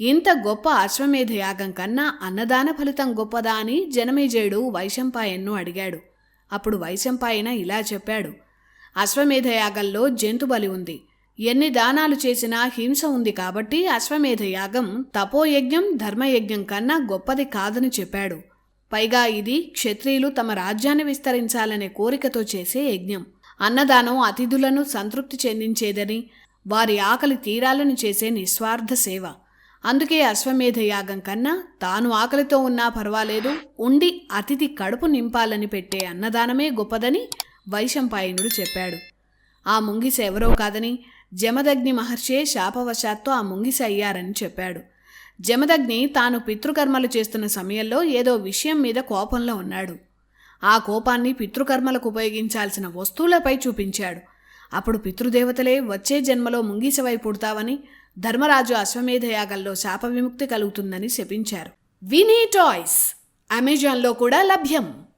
ఇంత గొప్ప అశ్వమేధ యాగం కన్నా అన్నదాన ఫలితం గొప్పదా అని జనమేజయుడు వైశంపాయన్ను అడిగాడు. అప్పుడు వైశంపాయన ఇలా చెప్పాడు. అశ్వమేధ యాగంలో జంతుబలి ఉంది. ఎన్ని దానాలు చేసినా హింస ఉంది కాబట్టి అశ్వమేధ యాగం తపోయజ్ఞం ధర్మయజ్ఞం కన్నా గొప్పది కాదని చెప్పాడు. పైగా ఇది క్షత్రియులు తమ రాజ్యాన్ని విస్తరించాలనే కోరికతో చేసే యజ్ఞం. అన్నదానం అతిథులను సంతృప్తి చెందించేదని వారి ఆకలి తీరాలను చేసే నిస్వార్థ సేవ. అందుకే అశ్వమేధ యాగం కన్నా తాను ఆకలితో ఉన్నా పర్వాలేదు ఉండి అతిథి కడుపు నింపాలని పెట్టే అన్నదానమే గొప్పదని వైశంపాయనుడు చెప్పాడు. ఆ ముంగిస ఎవరో కాదని జమదగ్ని మహర్షే శాపవశాత్తు ఆ ముంగిస అయ్యారని చెప్పాడు. జమదగ్ని తాను పితృకర్మలు చేస్తున్న సమయంలో ఏదో విషయం మీద కోపంలో ఉన్నాడు. ఆ కోపాన్ని పితృకర్మలకు ఉపయోగించాల్సిన వస్తువులపై చూపించాడు. అప్పుడు పితృదేవతలే వచ్చే జన్మలో ముంగిసవై పుడతావని ధర్మరాజు అశ్వమేధ యాగంలో శాప విముక్తి కలుగుతుందని శపించారు. వినీ టాయ్స్ అమెజాన్లో కూడా లభ్యం.